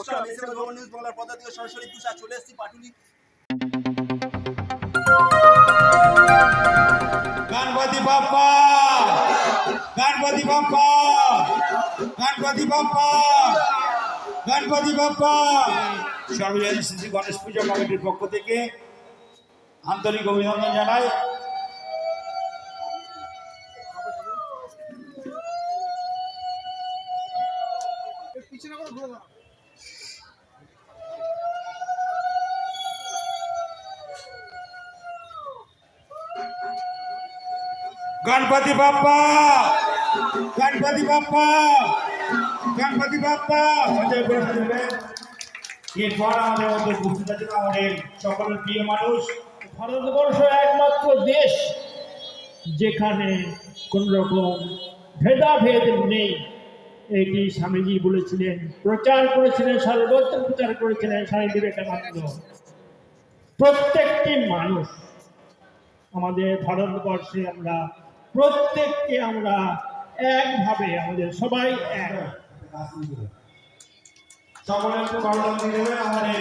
নমস্কার, আমি SM global বাংলার পর্দা সরাসরি তুষার চলে এসেছি, পাটুলি। গণপতি বাপ্পা! গণপতি বাপ্পা! গণপতি বাপ্পা! গণপতি বাপ্পা! সর্বজনীন শ্রী গণেশ পূজা কমিটির পক্ষ থেকে আন্তরিক অভিনন্দন জানায় গণপতি বাপ্পা! গণপতি বাপ্পা! গণপতি বাপ্পা! সঞ্জয় করে দেবেন এরপর আমাদের মধ্যে উপস্থিত আছেন আমাদের প্রিয় মানুষ। ভারতবর্ষ একমাত্র দেশ যেখানে কোন রকম ভেদাভেদ নেই। এটি স্বামীজি বলেছিলেন, প্রচার করেছিলেন, সর্বত্র প্রচার করেছিলেন স্বামী বিবেকানন্দ প্রত্যেকটি মানুষ আমাদের ভারতবর্ষে আমরা প্রত্যেককে আমরা একভাবে আমাদের সবাই এক। সকলে একটু দিয়ে দেবেন আমাদের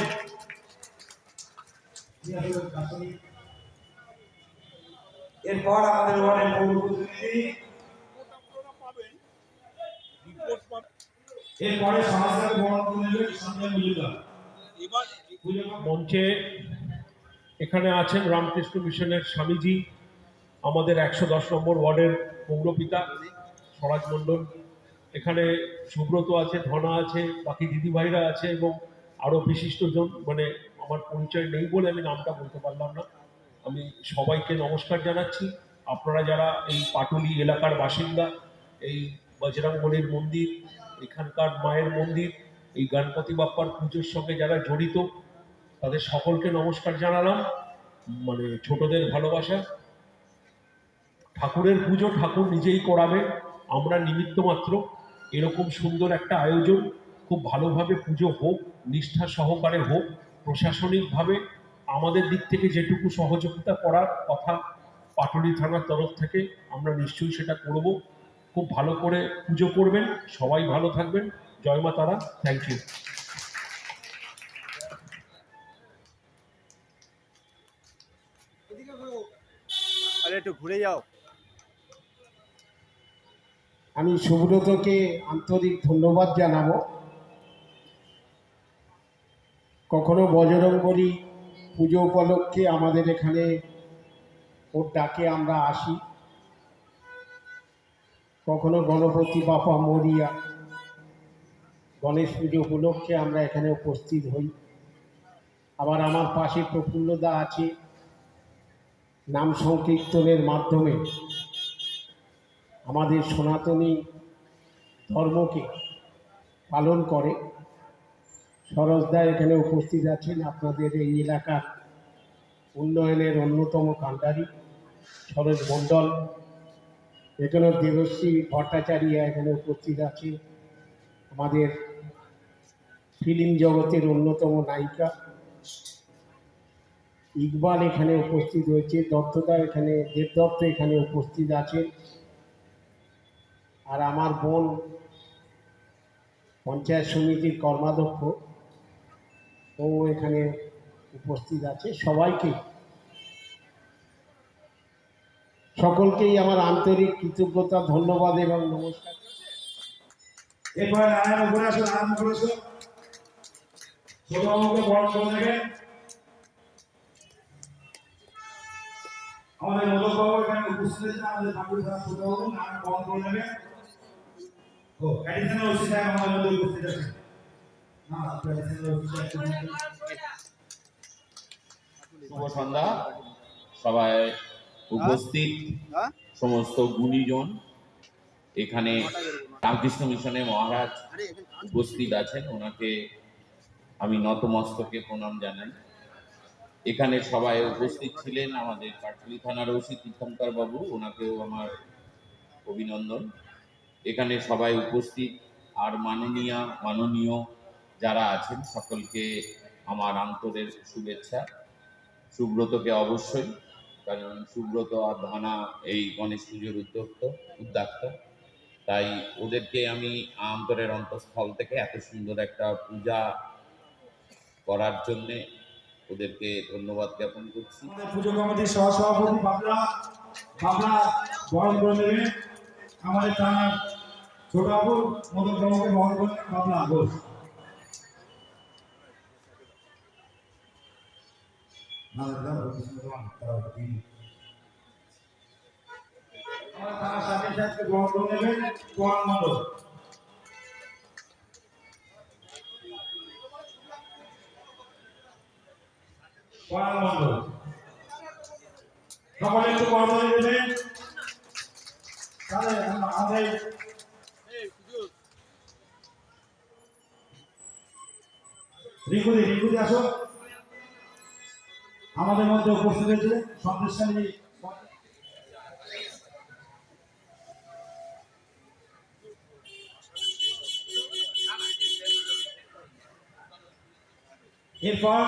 এরপর আমাদের ওয়ার্ডের প্রতিনিধি। এরপরে সমাজের গণনা করে সঞ্জয় মজুমদার। মঞ্চে এখানে আছেন রামকৃষ্ণ মিশনের স্বামীজি। আমাদের একশো দশ নম্বর ওয়ার্ডের পৌরপিতা স্বরাজ মণ্ডল। এখানে সুব্রত আছে, ধনা আছে, বাকি দিদিভাইরা আছে এবং আরও বিশিষ্টজন মানে আমার পরিচয় নেই বলে আমি নামটা বলতে পারলাম না। আমি সবাইকে নমস্কার জানাচ্ছি। আপনারা যারা এই পাটুলি এলাকার বাসিন্দা, এই বজরংবলির মন্দির, এখানকার মায়ের মন্দির, এই গণপতি বাপ্পার পুজোর সঙ্গে যারা জড়িত, তাদের সকলকে নমস্কার জানালাম। মানে ছোটদের ভালোবাসা। ঠাকুরের পুজো ঠাকুর নিজেই করাবে। আমরা নিমিত্ত মাত্র। এরকম সুন্দর একটা আয়োজন। খুব ভালোভাবে পুজো হোক, নিষ্ঠা সহকারে হোক, প্রশাসনিকভাবে আমাদের দিক থেকে যেটুকু সহযোগিতা করার কথা পাটুলি থানার তরফ থেকে আমরা নিশ্চয়ই সেটা করব। খুব ভালো করে পুজো করবেন। সবাই ভালো থাকবেন। জয় মা তারা। থ্যাংক ইউ আরে একটু ঘুরে যাও। আমি সুব্রতকে আন্তরিক ধন্যবাদ জানাব। কখনো বজরংবলী পুজো উপলক্ষে আমাদের এখানে ওর ডাকে আমরা আসি। কখনো গণপতি বাপা মরিয়া গণেশ পুজো উপলক্ষে আমরা এখানে উপস্থিত হই। আবার আমার পাশে প্রফুল্লদা আছে, নাম সংকীর্তনের মাধ্যমে। আমাদের সনাতনী ধর্মকে পালন করে। সরোজদা এখানে উপস্থিত আছেন আপনাদের এই এলাকার উন্নয়নের অন্যতম কাণ্ডারি সরোজ মণ্ডল। এখানে দেবশ্রী ভট্টাচার্য এখানে উপস্থিত আছে আমাদের ফিল্ম জগতের অন্যতম নায়িকা। ইকবাল এখানে উপস্থিত হয়েছে দত্তদা এখানে, দেবদত্ত এখানে উপস্থিত আছেন। আর আমার বোন পঞ্চায়েত সমিতির কর্মাধ্যক্ষ, ও এখানে উপস্থিত আছে। সবাইকে, সকলকেই আমার আন্তরিক কৃতজ্ঞতা, ধন্যবাদ এবং নমস্কার। এরপরে নারায়ণ উপরে দেবেন আমাদের মোদক বাবু এখানে উপস্থিত আছেন আমাদের ঠাকুর ছোট বাবু বরণ করে নেবেন ও অ্যাডিশনাল ওসি সাহেব আমাদের মধ্যে উপস্থিত আছেন। না অ্যাডিশনাল ওসি সাহেব শুভ সন্ধ্যা। সবাই উপস্থিত হ্যাঁ? সমস্ত গুণীজন। এখানে রামকৃষ্ণ মিশনে মহারাজ উপস্থিত আছেন। ওনাকে আমি নতমস্তকে প্রণাম জানাই। এখানে সবাই উপস্থিত ছিলেন আমাদের কাটলি থানার ওসি তীর্থঙ্কর বাবু ওনাকেও আমার অভিনন্দন। এখানে সবাই উপস্থিত। আর মাননীয় মাননীয় যারা আছেন, সকলকে আমার আন্তরের শুভেচ্ছা। সুব্রতকে অবশ্যই, কারণ সুব্রত আর ধানা এই গণেশ পুজোর উদ্যোক্ত, উদ্যোক্তা। তাই ওদেরকে আমি আন্তরের অন্তঃস্থল থেকে এত সুন্দর একটা পূজা করার জন্যে ওদেরকে ধন্যবাদ জ্ঞাপন করছি। পুজো কমিটির বরণ করে আমাদের থানার ছোট বাবু মদন বাবুকে বরণ বাবলা ঘোষ করে সকলে একটু দেবেন তাহলে রিঙ্কুদি রিঙ্কুদি আসো। আমাদের মধ্যে উপস্থিত হয়েছে সন্দেশকারী এরপর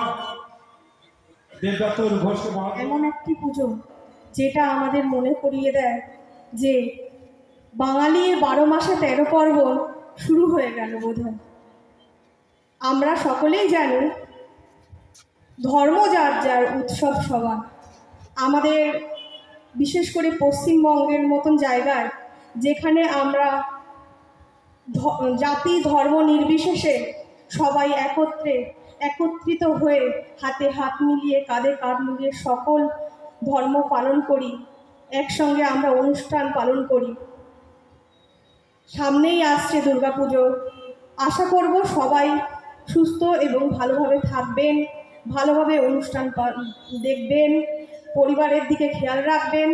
দেবদত্ত ঘোষকে এমন একটি পুজো যেটা আমাদের মনে করিয়ে দেয় যে বাঙালির বারো মাসে তেরো পার্বণ শুরু হয়ে গেল বোধহয়। আমরা সকলেই জানি, ধর্ম যার যার উৎসব সবার আমাদের বিশেষ করে পশ্চিমবঙ্গের মতন জায়গায় যেখানে আমরা জাতি ধর্ম নির্বিশেষে সবাই একত্রে, একত্রিত হয়ে হাতে হাত মিলিয়ে, কাঁধে কাঁধ মিলিয়ে সকল ধর্ম পালন করি, একসঙ্গে আমরা অনুষ্ঠান পালন করি। সামনেই আসছে দুর্গাপুজো। আশা করব সবাই সুস্থ এবং ভালোভাবে থাকবেন ভালোভাবে অনুষ্ঠান দেখবেন পরিবারের দিকে খেয়াল রাখবেন।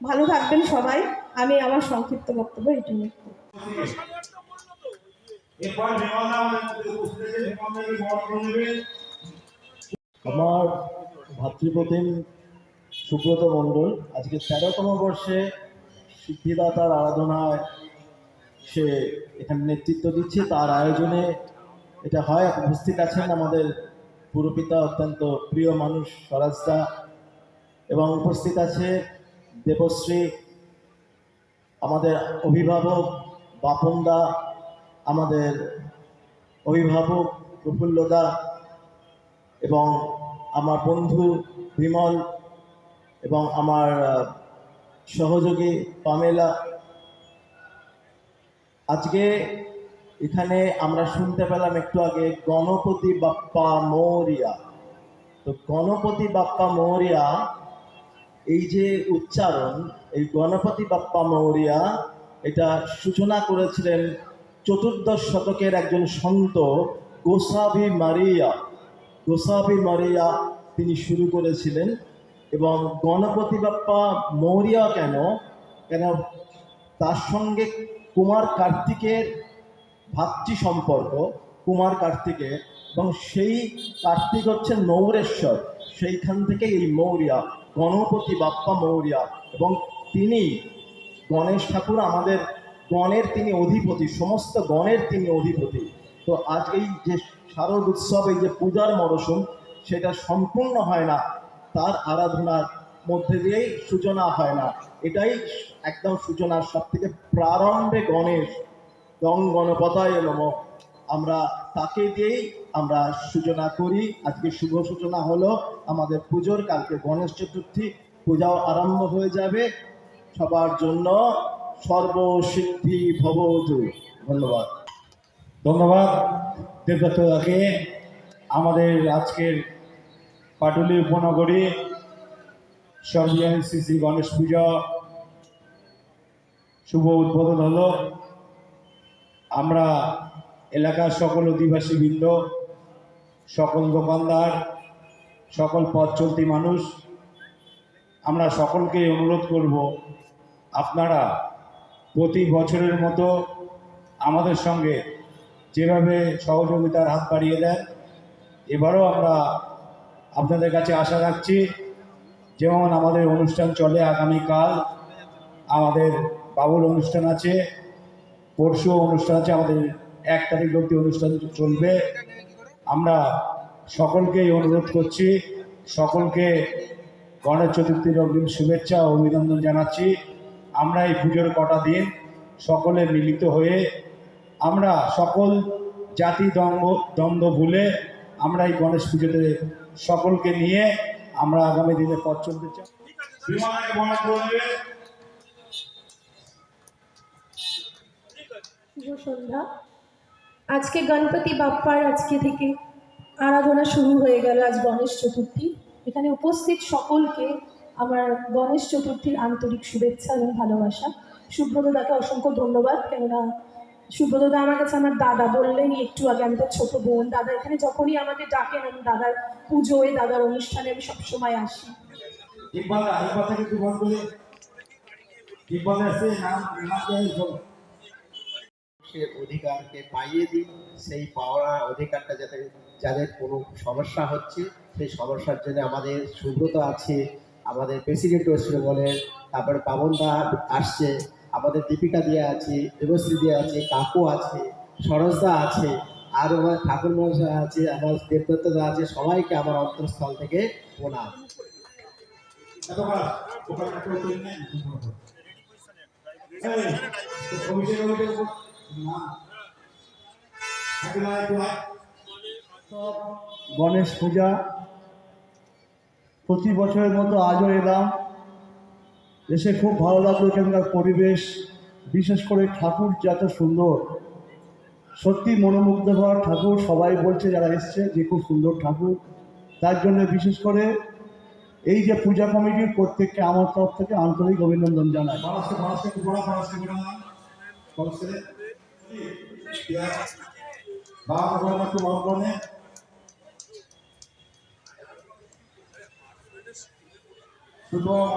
ভালো থাকবেন সবাই। আমি আমার সংক্ষিপ্ত বক্তব্য এটুকু আমার ভাতৃপ্রতিম সুব্রত মণ্ডল আজকে তেরোতম বর্ষে সিদ্ধিদাতার আরাধনায় সে এখানে নেতৃত্ব দিচ্ছে, তার আয়োজনে এটা হয়। উপস্থিত আছেন আমাদের পুরপিতা, অত্যন্ত প্রিয় মানুষ স্বরাজদা এবং উপস্থিত আছে দেবশ্রী, আমাদের অভিভাবক বাপনদা আমাদের অভিভাবক প্রফুল্লদা এবং আমার বন্ধু বিমল, এবং আমার সহযোগী পামেলা। আজকে এখানে আমরা শুনতে পেলাম একটু আগে গণপতি বাপ্পা মৌরিয়া। তো গণপতি বাপ্পা মৌরিয়া, এই যে উচ্চারণ, এই গণপতি বাপ্পা মৌরিয়া, এটা সূচনা করেছিলেন চতুর্দশ শতকের একজন সন্ত গোসাভি মারিয়া গোসাভি মারিয়া তিনি শুরু করেছিলেন। এবং গণপতি বাপ্পা মৌরিয়া কেন? কেন তার সঙ্গে কুমার কার্তিকের ভাতৃ সম্পর্ক, কুমার কার্তিকের এবং সেই কার্তিক হচ্ছে নৌরেশ্বর। সেইখান থেকে এই মৌরিয়া, গণপতি বাপ্পা মৌরিয়া, এবং তিনি গণেশ ঠাকুর আমাদের গণের তিনি অধিপতি, সমস্ত গণের তিনি অধিপতি। তো আজ এই যে শারদ উৎসব, এই যে পূজার মরশুম, সেটা সম্পূর্ণ হয় না। তার আরাধনার মধ্যে দিয়েই সূচনা হয় না। এটাই একদম সূচনার সব থেকে প্রারম্ভে গণেশ গং গণপতায় নম। আমরা তাকে দিয়েই আমরা সূচনা করি। আজকে শুভ সূচনা হলো আমাদের পুজোর, কালকে গণেশ চতুর্থী। পূজাও আরম্ভ হয়ে যাবে। সবার জন্য সর্বসিদ্ধি ভবতু ধন্যবাদ। ধন্যবাদ। দেবদত্তদাকে আমাদের আজকের পাটুলি উপনগরী সর্বজনীন শ্রী শ্রী গণেশ পূজা, শুভ উদ্বোধন হলো। আমরা এলাকার সকল অধিবাসী বৃন্দ, সকল দোকানদার, সকল পথ চলতি মানুষ, আমরা সকলকে অনুরোধ করব, আপনারা প্রতি বছরের মতো আমাদের সঙ্গে যেভাবে সহযোগিতার হাত বাড়িয়ে দেন, এবারও আমরা আপনাদের কাছে আশা রাখছি, যেমন আমাদের অনুষ্ঠান চলে আগামীকাল, আমাদের বাবুল অনুষ্ঠান আছে পরশু অনুষ্ঠান আছে, আমাদের এক তারিখ অব্দি অনুষ্ঠান চলবে। আমরা সকলকেই অনুরোধ করছি, সকলকে গণেশ চতুর্থীর অগ্রিম শুভেচ্ছা ও অভিনন্দন জানাচ্ছি। আমরা এই পুজোর কটা দিন সকলে মিলিত হয়ে, আমরা সকল জাতি দ্বন্দ্ব দ্বন্দ্ব ভুলে আমরা এই গণেশ পুজোতে সকলকে নিয়ে আমরা আগামী দিনে পথ চলতে চাই। সন্ধ্যা। আজকে গণপতি বাপ্পার আজকে থেকে আরাধনা শুরু হয়ে গেল আজ গণেশ চতুর্থী। এখানে উপস্থিত সকলকে আমার গণেশ চতুর্থীর আন্তরিক শুভেচ্ছা এবং ভালোবাসা। সুব্রত দাকে অসংখ্য ধন্যবাদ। কেননা সুব্রত দা আমার কাছে আমার দাদা বললেন একটু আগে আমি তার ছোট বোন দাদা এখানে যখনই আমাকে ডাকেন আমি দাদার পুজোয় দাদার অনুষ্ঠানে আমি সবসময় আসি। অধিকারকে পাইয়ে দিই সেই পাওয়া অধিকারটা যাতে যাদের কোনো সমস্যা হচ্ছে সেই সমস্যার জন্য আমাদের সুব্রত আছে আমাদের প্রেসিডেন্ট ওয়েস্ট বেঙ্গলের তারপরে পাবনদা আসছে আমাদের দীপিকা দিয়ে আছে দেবশ্রী দিয়ে আছে কাকু আছে সরোজদা আছে আর আমার ঠাকুর মশাই আছে আমার দেবদত্তদা আছে সবাইকে আমার অন্তঃস্থল থেকে প্রণাম। গণেশ পূজা প্রতি বছরের মতো আজও এলাম। এসে খুব ভালো লাগল এখানকার পরিবেশ, বিশেষ করে ঠাকুর যে এত সুন্দর। সত্যি মনোমুগ্ধকর ঠাকুর, সবাই বলছে যারা এসছে যে খুব সুন্দর ঠাকুর। তার জন্য বিশেষ করে এই যে পূজা কমিটির প্রত্যেককে আমার তরফ থেকে আন্তরিক অভিনন্দন জানাই।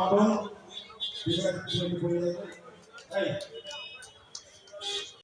পলাশকে পলাশকে একটু বড়া